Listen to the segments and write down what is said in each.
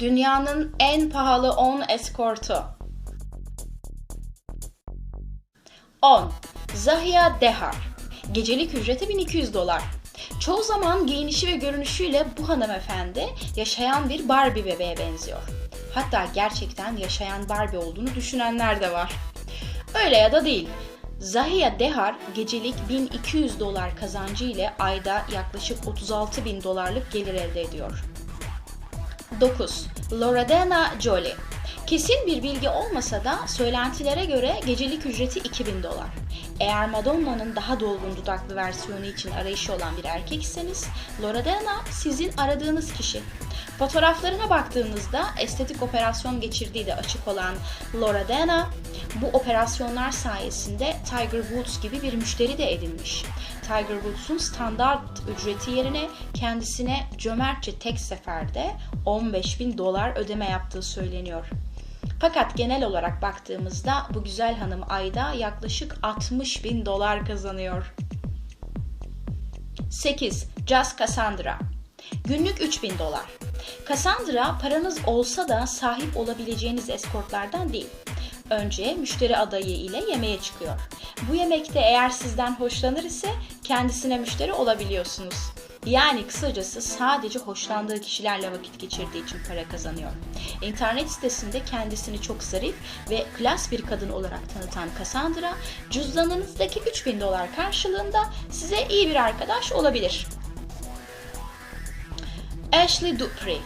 Dünyanın en pahalı 10 eskortu. 10. Zahia Dehar. Gecelik ücreti 1200 dolar. Çoğu zaman giyinişi ve görünüşüyle bu hanımefendi yaşayan bir Barbie bebeğe benziyor. Hatta gerçekten yaşayan Barbie olduğunu düşünenler de var. Öyle ya da değil. Zahia Dehar gecelik 1200 dolar kazancı ile ayda yaklaşık 36 bin dolarlık gelir elde ediyor. 9. Loredana Jolie. Kesin bir bilgi olmasa da söylentilere göre gecelik ücreti 2000 dolar. Eğer Madonna'nın daha dolgun dudaklı versiyonu için arayışı olan bir erkekseniz Loredana sizin aradığınız kişi. Fotoğraflarına baktığınızda estetik operasyon geçirdiği de açık olan Loredana bu operasyonlar sayesinde Tiger Woods gibi bir müşteri de edinmiş. Tiger Woods'un standart ücreti yerine kendisine cömertçe tek seferde 15 bin dolar ödeme yaptığı söyleniyor. Fakat genel olarak baktığımızda bu güzel hanım ayda yaklaşık 60 bin dolar kazanıyor. 8. Just Cassandra Günlük 3000 dolar. Cassandra paranız olsa da sahip olabileceğiniz eskortlardan değil. Önce müşteri adayı ile yemeğe çıkıyor. Bu yemekte eğer sizden hoşlanır ise kendisine müşteri olabiliyorsunuz. Yani kısacası sadece hoşlandığı kişilerle vakit geçirdiği için para kazanıyor. İnternet sitesinde kendisini çok zarif ve klas bir kadın olarak tanıtan Cassandra, cüzdanınızdaki 3000 dolar karşılığında size iyi bir arkadaş olabilir. Ashley Dupree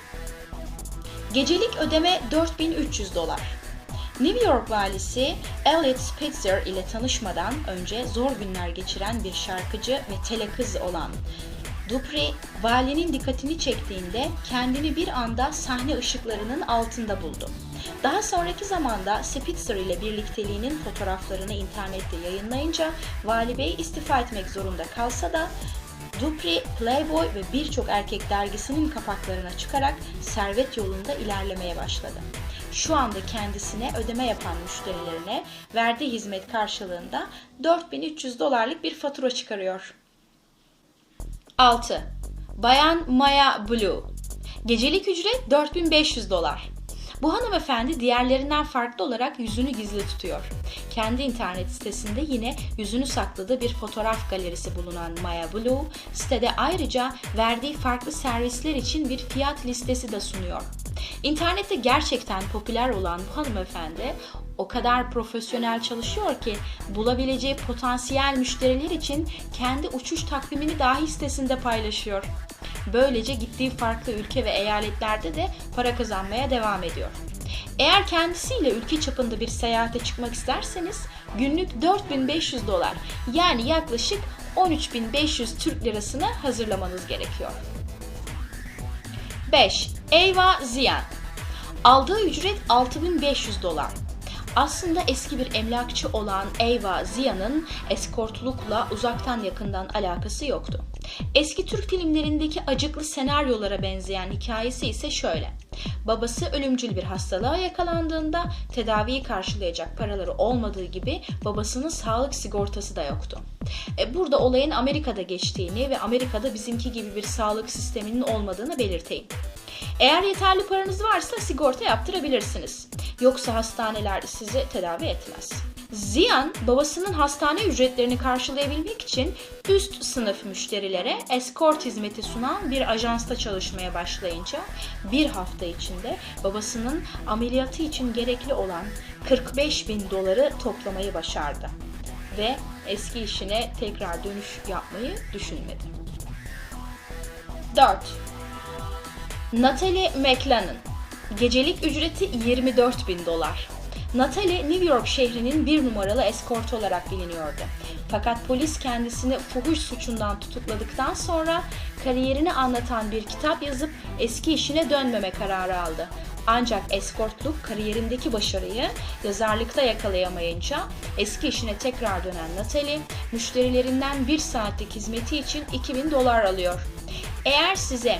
Gecelik ödeme 4300 dolar. New York valisi Elliot Spitzer ile tanışmadan önce zor günler geçiren bir şarkıcı ve telekız olan Dupree, valinin dikkatini çektiğinde kendini bir anda sahne ışıklarının altında buldu. Daha sonraki zamanda Spitzer ile birlikteliğinin fotoğraflarını internette yayınlayınca Vali Bey istifa etmek zorunda kalsa da Dupree, Playboy ve birçok erkek dergisinin kapaklarına çıkarak servet yolunda ilerlemeye başladı. Şu anda kendisine ödeme yapan müşterilerine verdiği hizmet karşılığında 4300 dolarlık bir fatura çıkarıyor. 6. Bayan Maya Blue. Gecelik ücret 4500 dolar. Bu hanımefendi diğerlerinden farklı olarak yüzünü gizli tutuyor. Kendi internet sitesinde yine yüzünü sakladığı bir fotoğraf galerisi bulunan Maya Blue, sitede ayrıca verdiği farklı servisler için bir fiyat listesi de sunuyor. İnternette gerçekten popüler olan bu hanımefendi o kadar profesyonel çalışıyor ki bulabileceği potansiyel müşteriler için kendi uçuş takvimini dahi sitesinde paylaşıyor. Böylece gittiği farklı ülke ve eyaletlerde de para kazanmaya devam ediyor. Eğer kendisiyle ülke çapında bir seyahate çıkmak isterseniz günlük 4500 dolar yani yaklaşık 13500 Türk lirasını hazırlamanız gerekiyor. 5. Eyva Ziyan Aldığı ücret 6500 dolar. Aslında eski bir emlakçı olan Eyva Ziya'nın eskortlukla uzaktan yakından alakası yoktu. Eski Türk filmlerindeki acıklı senaryolara benzeyen hikayesi ise şöyle. Babası ölümcül bir hastalığa yakalandığında tedaviyi karşılayacak paraları olmadığı gibi babasının sağlık sigortası da yoktu. E, Burada olayın Amerika'da geçtiğini ve Amerika'da bizimki gibi bir sağlık sisteminin olmadığını belirteyim. Eğer yeterli paranız varsa sigorta yaptırabilirsiniz. Yoksa hastaneler sizi tedavi etmez. Ziyan, babasının hastane ücretlerini karşılayabilmek için üst sınıf müşterilere eskort hizmeti sunan bir ajansta çalışmaya başlayınca bir hafta içinde babasının ameliyatı için gerekli olan 45 bin doları toplamayı başardı. Ve eski işine tekrar dönüş yapmayı düşünmedi. 4. Natalie McLennan. Gecelik ücreti 24 bin dolar. Natalie, New York şehrinin bir numaralı eskort olarak biliniyordu. Fakat polis kendisini fuhuş suçundan tutukladıktan sonra kariyerini anlatan bir kitap yazıp eski işine dönmeme kararı aldı. Ancak eskortluk kariyerindeki başarıyı yazarlıkta yakalayamayınca eski işine tekrar dönen Natalie, müşterilerinden bir saatlik hizmeti için 2000 dolar alıyor. Eğer size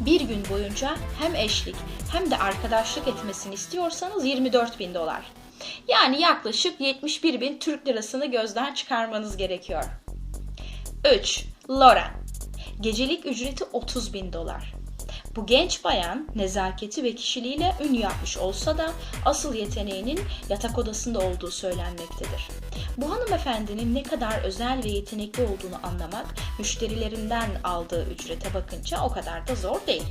bir gün boyunca hem eşlik hem de arkadaşlık etmesini istiyorsanız 24 bin dolar. Yani yaklaşık 71 bin Türk lirasını gözden çıkarmanız gerekiyor. 3. Lauren. Gecelik ücreti 30 bin dolar. Bu genç bayan nezaketi ve kişiliğiyle ün yapmış olsa da asıl yeteneğinin yatak odasında olduğu söylenmektedir. Bu hanımefendinin ne kadar özel ve yetenekli olduğunu anlamak müşterilerinden aldığı ücrete bakınca o kadar da zor değil.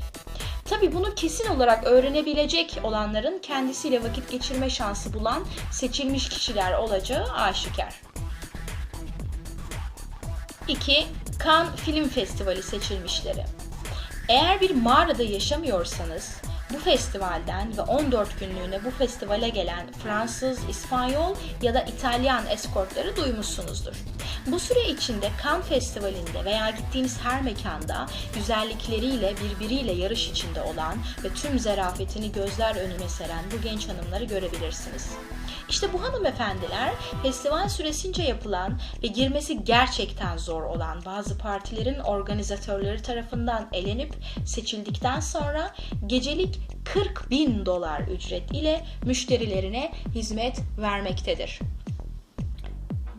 Tabi bunu kesin olarak öğrenebilecek olanların kendisiyle vakit geçirme şansı bulan seçilmiş kişiler olacağı aşikar. 2. Cannes Film Festivali seçilmişleri. Eğer bir mağarada yaşamıyorsanız bu festivalden ve 14 günlüğüne bu festivale gelen Fransız, İspanyol ya da İtalyan eskortları duymuşsunuzdur. Bu süre içinde Cannes Festivali'nde veya gittiğiniz her mekanda güzellikleriyle birbiriyle yarış içinde olan ve tüm zerafetini gözler önüne seren bu genç hanımları görebilirsiniz. İşte bu hanımefendiler festival süresince yapılan ve girmesi gerçekten zor olan bazı partilerin organizatörleri tarafından elenip seçildikten sonra gecelik 40 bin dolar ücret ile müşterilerine hizmet vermektedir.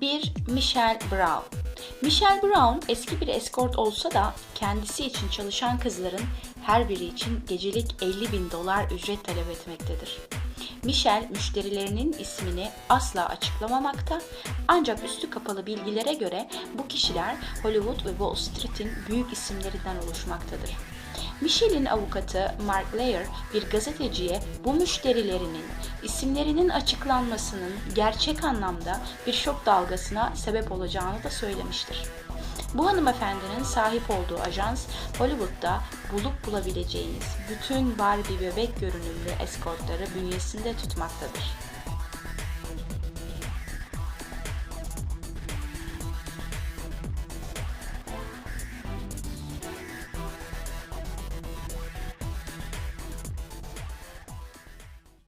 1. Michelle Brown Michelle Brown eski bir eskort olsa da kendisi için çalışan kızların her biri için gecelik 50 bin dolar ücret talep etmektedir. Michelle müşterilerinin ismini asla açıklamamakta ancak üstü kapalı bilgilere göre bu kişiler Hollywood ve Wall Street'in büyük isimlerinden oluşmaktadır. Michelle'in avukatı Mark Layer bir gazeteciye bu müşterilerinin isimlerinin açıklanmasının gerçek anlamda bir şok dalgasına sebep olacağını da söylemiştir. Bu hanımefendinin sahip olduğu ajans Hollywood'da bulup bulabileceğiniz bütün Barbie bebek görünümlü eskortları bünyesinde tutmaktadır.